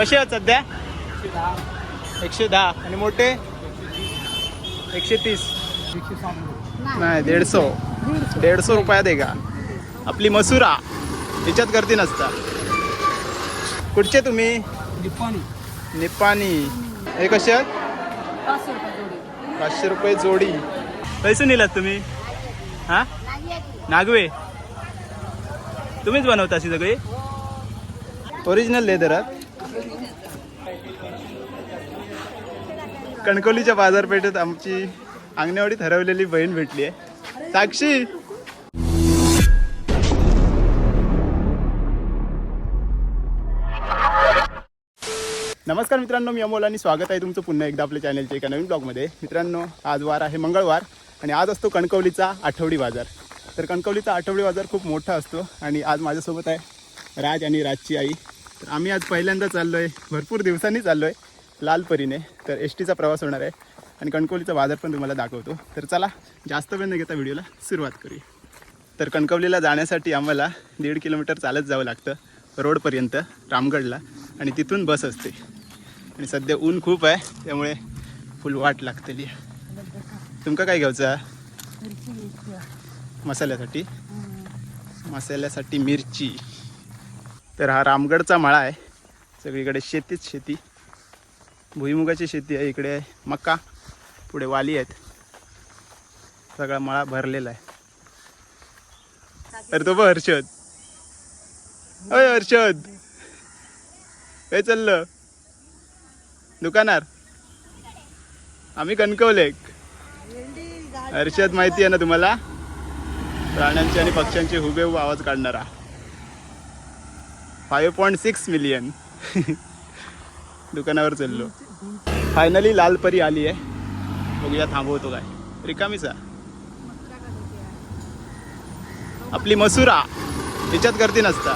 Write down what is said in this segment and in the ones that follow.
कसे आहेत सध्या? एकशे दहा. आणि मोठे? एकशे तीस. नाही दीडशो. दीडशो रुपयात आहे का आपली मसुरा. याच्यात गर्दी नसता. कुठचे तुम्ही? निपाणी हे कसे आहेत? पाचशे रुपये जोडी. पैसे नेलात तुम्ही? हा? नागवे. तुम्हीच बनवता अशी सगळी? ओरिजिनल लेदरात कणकवलीच्या बाजारपेठेत आमची अंगणेवाडीत हरवलेली बहीण भेटली आहे. साक्षी! नमस्कार मित्रांनो मी अमोल आणि स्वागत आहे तुमचं पुन्हा एकदा आपल्या चॅनलच्या एका नवीन ब्लॉगमध्ये. मित्रांनो आज वार आहे मंगळवार आणि आज असतो कणकवलीचा आठवडी बाजार. तर कणकवलीचा आठवडी बाजार खूप मोठा असतो आणि आज माझ्यासोबत आहे राज आणि राजची आई. तर आम्ही आज पहिल्यांदा चाललो आहे भरपूर दिवसांनी चाललो आहे लालपरीने तर एस टीचा प्रवास होणार आहे आणि कणकवलीचा बाजार पण तुम्हाला दाखवतो. तर चला जास्त वेळ न घेता व्हिडिओला सुरुवात करूया. तर कणकवलीला जाण्यासाठी आम्हाला दीड किलोमीटर चालत जावं लागतं रोडपर्यंत रामगडला. आणि तिथून बस असते. आणि सध्या ऊन खूप आहे त्यामुळे फुल वाट लागतली. तुमका काय घ्यायचं? मसाल्यासाठी? मसाल्यासाठी मिरची. तर हा रामगडचा मळा आहे. सगळीकडे शेतीच शेती. भुईमुगाची शेती आहे इकडे मका पुढे वाली आहेत. सगळा मळा भरलेला आहे. तर तो बघ हर्षद. अय हर्षद. काय चाललं. दुकानार आम्ही कणकवले हर्षद माहिती आहे ना तुम्हाला? प्राण्यांचे आणि पक्ष्यांचे हुबेहूब आवाज काढणारा. Five point six million. दुकानावर चाललो. फायनली लाल परी आली आहे. बघूया थांबवतो काय. रिकामीच आपली मसुरा. त्याच्यात गर्दी नसता.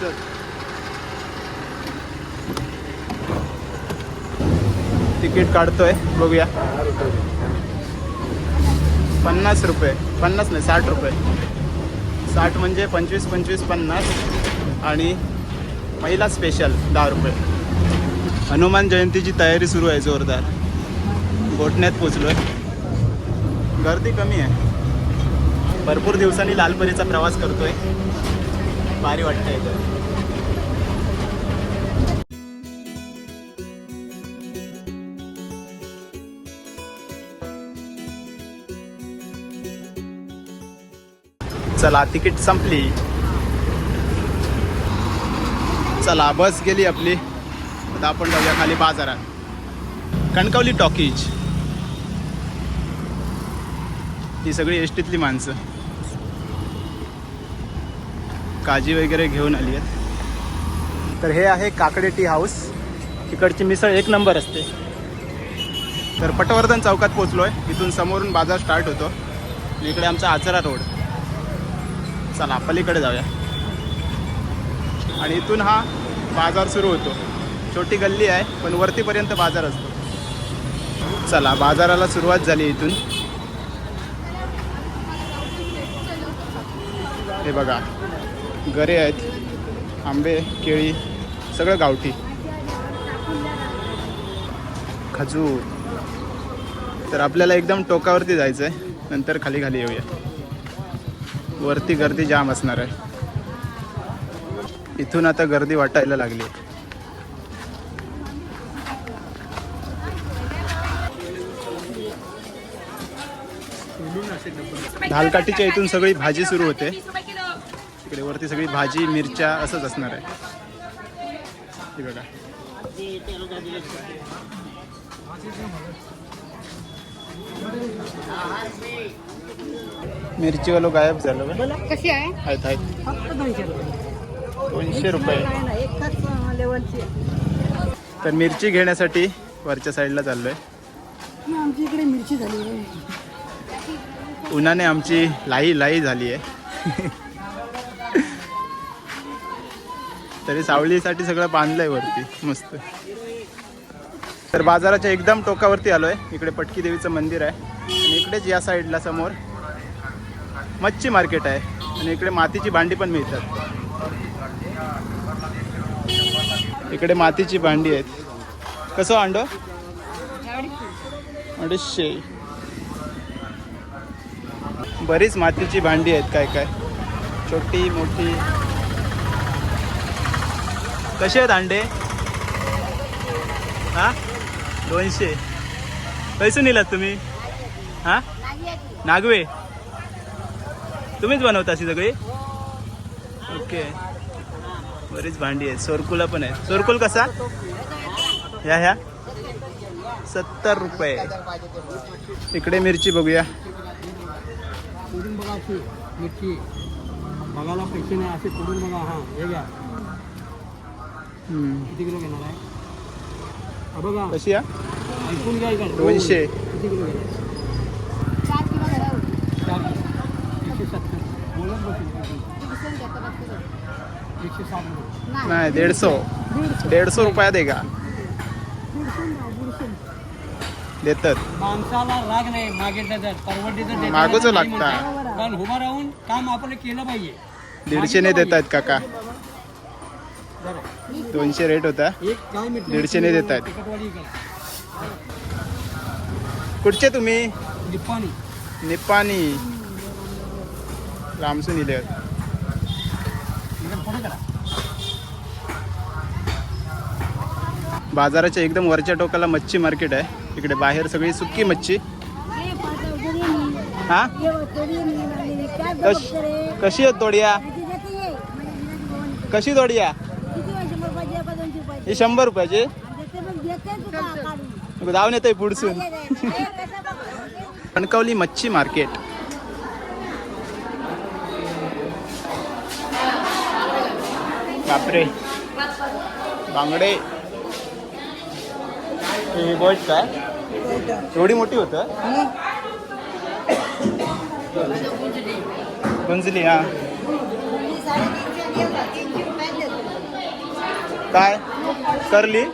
चल. तिकीट काढतोय. बघूया. पन्नास रुपये. पन्नास नाही साठ रुपये. साठ म्हणजे पंचवीस पंचवीस पन्नास आणि महिला स्पेशल दहा रुपये. हनुमान जयंतीची तयारी सुरू आहे जोरदार. गोठण्यात आहे गर्दी कमी आहे. भरपूर दिवसांनी लालपरीचा प्रवास करतो आहे भारी वाटते आहे तर चला तिकीट संपली. चला बस गेली आपली. आता आपण जाऊया खाली बाजारात. कणकवली टॉकीज. ही सगळी एसटीतली माणसं. काजी वगैरे घेऊन आली आहेत. तर हे आहे काकडे टी हाऊस. तिकडची मिसळ एक नंबर असते. तर पटवर्धन चौकात पोचलो आहे इथून समोरून बाजार स्टार्ट होतो. आणि इकडे आमचा आचरा रोड. चला पलीकडे जाऊया. आणि इथून हा बाजार सुरू होतो. छोटी गल्ली आहे पण वरतीपर्यंत बाजार असतो. चला बाजाराला सुरुवात झाली इथून. हे बघा गरे आहेत आंबे केळी सगळं गावठी. खजूर. तर आपल्याला एकदम टोकावरती जायचं आहे नंतर खाली खाली येऊया. वरती गर्दी जाम असणार आहे. इथून आता गर्दी वाटायला लागली. धालकाठीच्या इथून सगळी भाजी सुरू होते. इकडे वरती सगळी भाजी मिरच्या असंच असणार आहे. बघा. बघा मिरचीवालो गायब झालं. कशी आहे? आहेत आहेत. फक्त दोनशे रुपये. दोनशे रुपये. नाही ना एकच लेवलची तर मिरची घेण्यासाठी वरच्या साईडला चाललोय. आमच्या इकडे मिरची झाली आहे. उन्हाने आमची लाई लाई झाली आहे. तरी सावलीसाठी सगळं बांधलंय वरती मस्त. तर बाजाराच्या एकदम टोकावरती आलोय. इकडे पटकी देवीचं मंदिर आहे. आणि इकडेच या साईडला समोर मच्छी मार्केट आहे आणि इकडे मातीची भांडी पण मिळतात. इकडे मातीची भांडी आहेत. कसं अंडो? अडीचशे. बरीच मातीची भांडी आहेत काय काय. छोटी मोठी. कसे आहेत अंडे? हा? दोनशे. पैसे नेलात तुम्ही? हा? नागवे. तुम्हीच बनवता अशी सगळी? ओके. बरीच भांडी आहेत. सोरकुला पण आहे. सोरकुल कसा? ह्या ह्या. सत्तर रुपये. इकडे मिरची बघूया. मिरची. बघायला पैसे नाही असे तोडून बघा. हां हे घ्या. किती किलो घेणार आहे? हा बघा. कशी या ऐकून घ्या इकडे. दोनशे. किती किलो घेणार चार नाही दीडशो. दीडशो. रुपया दे का देतात. माणसाला राग नाही मागितलं तर परवडीचं मागूच लागता. कारण उभा राहून काम आपण केलं पाहिजे. दीडशेने देत आहेत काका. दोनशे रेट होता. एक काय मिरची दीडशेने देत आहेत. तिखटवाली इकडे. कुठचे तुम्ही? निप्पाणी. निपाणी लांबसून इले आहेत. एकदम पुढे करा बाजाराच्या एकदम वरच्या टोकाला मच्छी मार्केट आहे. इकडे बाहेर सगळी सुकी मच्छी. हा? कश कशी आहेत तोडिया? कशी तोडिया? ही शंभर रुपयाची? जाऊन येतोय पुढसून. कणकवली मच्छी मार्केट बापरे. बांगडे. ही बर्ड काय? एवढी मोठी होत? गुंजली हा. काय? करली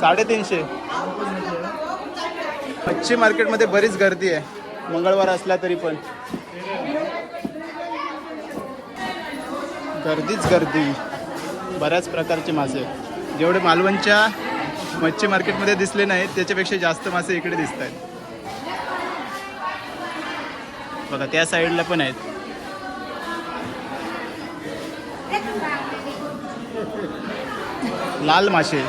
साडेतीनशे. मच्छी मार्केटमध्ये बरीच गर्दी आहे. मंगळवार असला तरी पण. गर्दीच गर्दी. बऱ्याच प्रकारचे मासे जेवढे मालवणच्या मच्छी मार्केटमध्ये दिसले नाहीत त्याच्यापेक्षा जास्त मासे इकडे दिसत आहेत. बघा त्या साईडला पण आहेत. लाल मासे.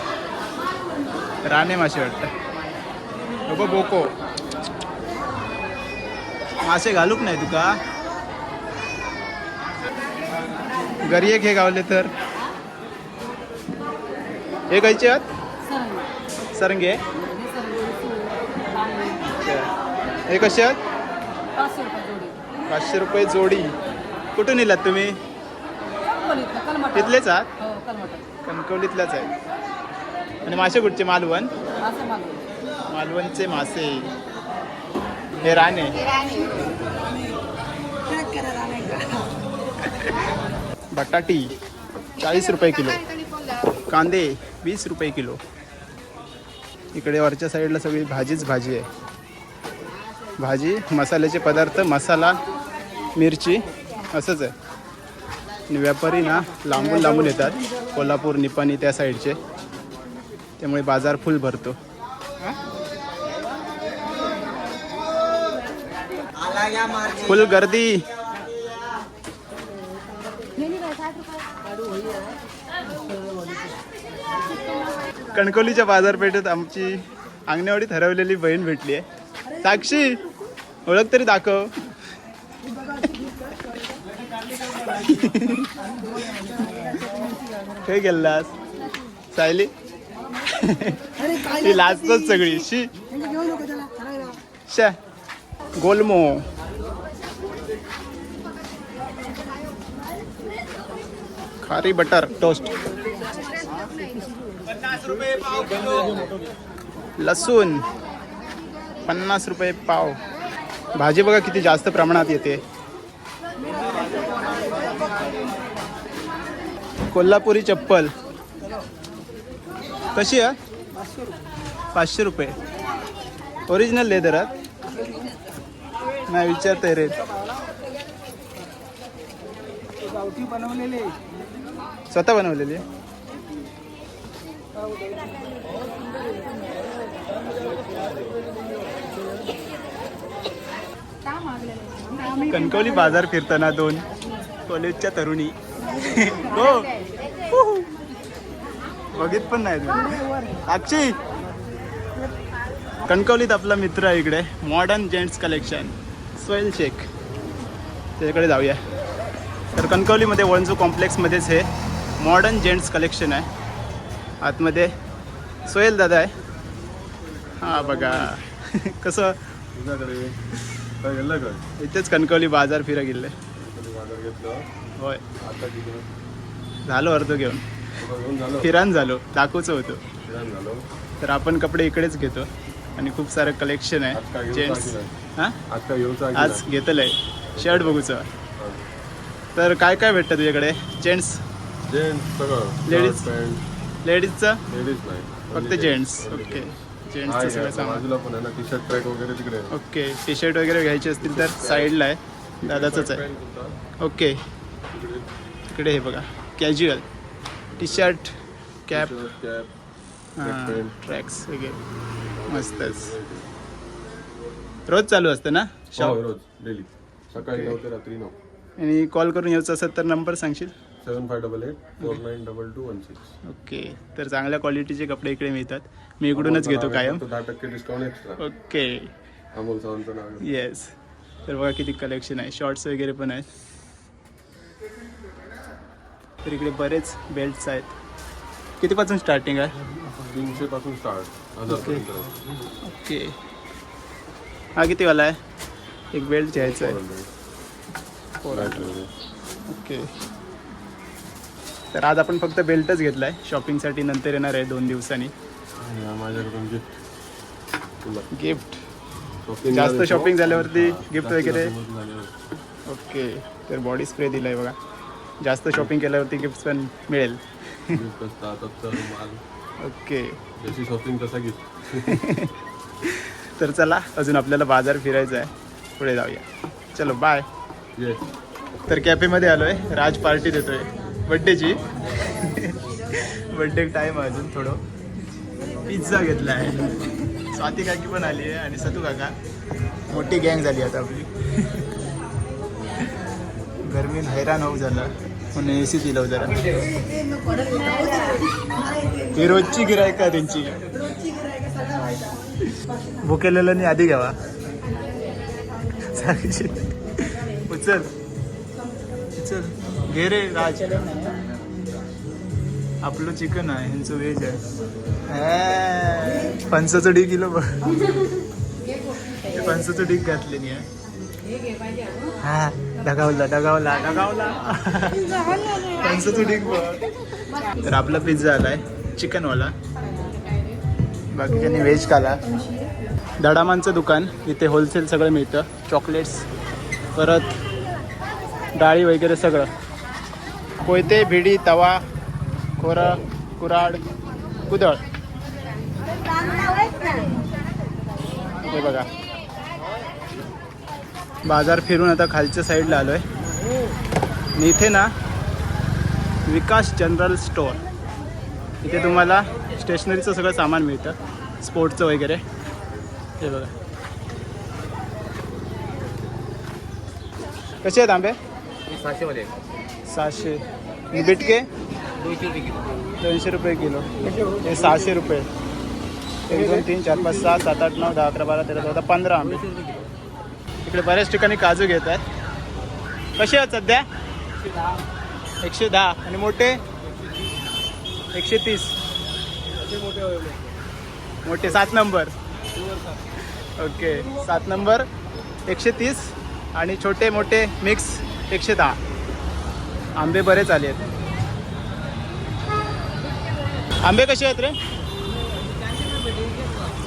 राणे मासे वाटतं. बघ बोको. मासे घालूक नाही तुका घरी एक हे गावले तर. हे खायचे आहेत? सरंगे. हे कसे आहेत? पाचशे रुपये जोडी. कुठून येलात तुम्ही? तिथलेच आहात? कणकवलीतल्याच आहे. आणि मासे कुठचे? मालवण? मालवणचे मासे. हे राणे. बटाटी. चाळीस रुपये किलो. कांदे वीस रुपये किलो. इकडे वरच्या साईडला सगळी भाजीच भाजी आहे. भाजी मसाल्याचे पदार्थ मसाला मिरची असंच आहे. आणि व्यापारी ना लांबून लांबून येतात. कोल्हापूर निपाणी त्या साईडचे त्यामुळे बाजार फुल भरतो. फुल गर्दी. कणकोलीच्या बाजारपेठेत आमची अंगणेवाडीत हरवलेली बहीण भेटली आहे. साक्षी ओळख तरी दाखव. काय गेलास सायली? ती लाजतच सगळी. शी. शा गोलमो. खारी बटर टोस्ट. लसूण पन्नास रुपये पाव. भाजी बघा किती जास्त प्रमाणात येते. कोल्हापुरी चप्पल. कशी आहे? पाचशे रुपये. ओरिजिनल लेदरात नाही विचारते रे गावठी स्वतः बनवलेली आहे? कणकवली बाजार फिरताना दोन कॉलेजच्या तरुणी. हो. बघित पण नाही तुम्ही. अक्षय कणकवलीत आपला मित्र आहे इकडे. Modern gents collection Soyal Shaikh त्याच्याकडे जाऊया. तर कणकवलीमध्ये वळंजू कॉम्प्लेक्समध्येच हे मॉडर्न जेंट्स कलेक्शन आहे. आतमध्ये. सोयल दादा आहे. हां बघा. कसं? इथेच कणकवली बाजार फिरा गेले. घेतलं होय. झालो अर्ध घेऊन. फिरान झालो. दाखवचं होतो. तर आपण कपडे इकडेच घेतो. आणि खूप सारं कलेक्शन आहे. जेंट्स हां? आज आज घेतलंय. शर्ट बघूचं तर काय काय भेटतं तुझ्याकडे? जेंट्स. पॅन्ट लेडीजचं लेडीज नाही. फक्त जेंट्स ओके. जेंट्सचं सगळं आपल्या सामान. बाजूला पण आहे ना टी शर्ट ट्रॅक वगैरे तिकडे. आहे. ओके टी शर्ट वगैरे घ्यायचे असतील तर साईडला आहे. दादाचंच आहे. ओके तिकडे. इकडे हे बघा. Casual T shirt cap T-shirt, cap, हां pant. ट्रॅक्स वगैरे. मस्तच. रोज चालू असतं ना? हो, शॉप रोज. डेली. सकाळी. नऊ ते रात्री नऊ. आणि कॉल करून यायचं असेल तर नंबर सांगशील? Seven five double eight four nine double two one six. Okay. तर चांगल्या क्वालिटीचे कपडे इकडे मिळतात. मी इकडूनच घेतो कायम. दहा टक्के डिस्काउंट एक्स्ट्रा ओके. अमोल सावंतचं नाव आहे. येस तर बघा किती कलेक्शन आहे. शॉर्ट्स वगैरे पण आहेत. तर इकडे बरेच बेल्ट्स आहेत. कितीपासून स्टार्टिंग आहे? तीनशे पासून स्टार्ट हजार Okay. पर्यंत. आहे. ओके. हा कितीवाला आहे? एक बेल्ट घ्यायचा आहे. ओके. तर आज आपण फक्त बेल्टच घेतला आहे शॉपिंगसाठी नंतर येणार आहे दोन दिवसांनी. माझ्याकडून गिफ्ट जास्त तो. झाल्यावरती जास्त वगैरे? ओके. तर बॉडी स्प्रे दिला आहे बघा. जास्त शॉपिंग केल्यावरती गिफ्ट पण मिळेल. ओके. शॉपिंग तसा गिफ्ट तर चला अजून आपल्याला बाजार फिरायचा आहे. पुढे जाऊया. चलो बाय तर कॅफेमध्ये आलो आहे राज पार्टी देतोय. बड्डेची बड्डे टाईम आहे अजून थोडं. पिझ्झा घेतला आहे स्वाती काकी पण आली आहे आणि सतू काका. मोठी गँग झाली आता आपली. गरमीन हैराण होऊ झालं. म्हणून ए सी दिलं जरा. ही रोजची गिराय का त्यांची. भुकेलेलं आधी घ्यावा. चल. चल. घे रे राज. आपलं चिकन आहे ह्यांचं व्हेज आहे. फणसाचं ढीक किलो बघ. ते फणसाचं ढीक घातलेली आहे हा. डगावला डगावला डगावला फणसाचं डीक बघ. तर आपला पिझ्झा आलाय चिकनवाला. बाकीच्यांनी व्हेज खाला. दडामांचं दुकान इथे होलसेल सगळं मिळतं. चॉकलेट्स परत डाळी वगैरे सगळं. कोयते भिडी तवा खोर कुराड कुदळ. हे बघा. बाजार फिरून आता खालच्या साईडला आलो आहे आणि इथे ना विकास जनरल स्टोअर. इथे तुम्हाला स्टेशनरीचं सगळं सामान मिळतं स्पोर्टचं वगैरे. हे बघा. कसे आहेत आंबे? सहाशेमध्ये सहाशे बिटके दोनशे रुपये किलो दोनशे रुपये किलो. हे सहाशे रुपये. एक दोन तीन चार पाच सहा सात आठ नऊ दहा अकरा बारा तेरा चौदा पंधरा आंबे. इकडे बऱ्याच ठिकाणी काजू घेत आहेत. कसे आहेत सध्या? एकशे दहा. आणि मोठे? एकशे तीस. मोठे सात नंबर. ओके. सात नंबर एकशे तीस. आणि छोटे मोठे मिक्स. एकशे दहा. आंबे बरेच आले आहेत. आंबे कसे आहेत रे?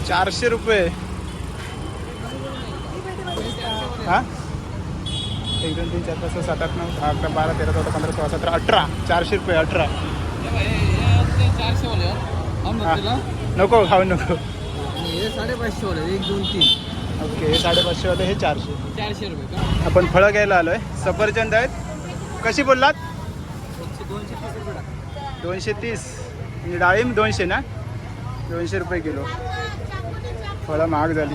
चारशे रुपये. हा? एक दोन तीन चार पाच सात आठ नऊ दहा अकरा बारा तेरा चौदा पंधरा सोळा सतरा अठरा. चारशे रुपये अठरा. हा. नको खाऊ नको. साडेपाचशे एक दोन तीन. ओके हे हे चारशे. चारशे रुपये का? आपण फळं घ्यायला आलोय. सफरचंद आहेत. कशी बोललात? दोनशे तीस आणि डाळिंब दोनशे ना? दोनशे रुपये किलो. फळं महाग झाली.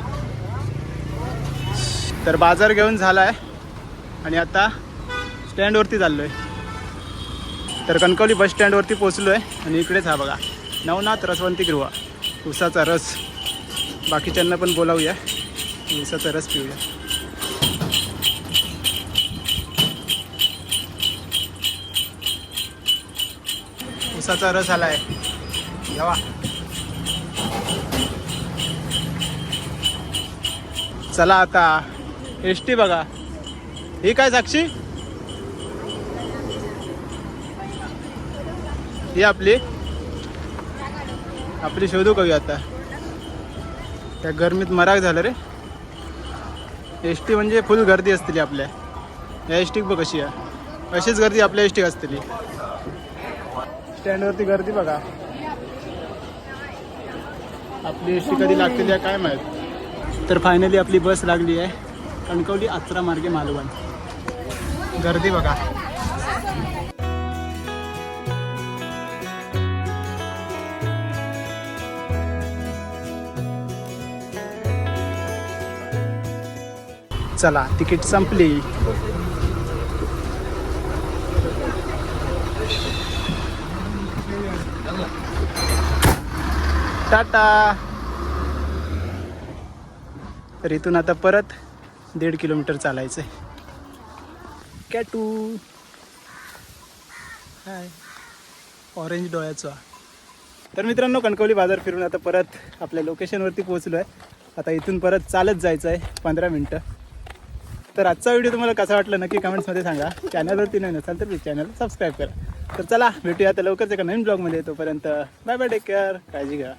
तर बाजार घेऊन झाला आहे आणि आता स्टँडवरती चाललो आहे तर कणकवली बस स्टँडवरती पोचलो आहे आणि इकडेच हा बघा. नवनाथ रसवंती गृह. उसाचा रस. बाकीच्यांना पण बोलावूया. उसाचा रस पिऊया उसाचा रस आलाय आहे जेवा चला आता एस टी बघा. ही काय साक्षी? ही आपली? आपली शोधू कवी आता. त्या गरमीत मराग झालं रे. एस टी म्हणजे फुल गर्दी असतील आपल्या. या एस टी बघ कशी आहे. अशीच गर्दी आपल्या एस टी असतील. स्टँडवरती गर्दी बघा. आपली एस टी कधी लागते त्या काय माहीत. तर फायनली आपली बस लागली आहे. कणकवली आचरा मार्गे मालवण. गर्दी बघा. चला तिकीट संपली. टाटा. तर इथून आता परत दीड किलोमीटर चालायचं आहे कॅटू. हाय. ऑरेंज डोळ्याचा. तर मित्रांनो कणकवली बाजार फिरून आता परत आपल्या लोकेशनवरती पोहोचलो आहे आता इथून परत चालत जायचं आहे पंधरा मिनटं. तर आजचा व्हिडिओ तुम्हाला कसा वाटला नक्की कमेंट्समध्ये सांगा. चॅनलवरती नाही नसाल तर प्लीज चॅनल सबस्क्राईब करा. तर चला भेटूया आता लवकरच एका नवीन ब्लॉगमध्ये तोपर्यंत बाय बाय टेक केअर काळजी घ्या.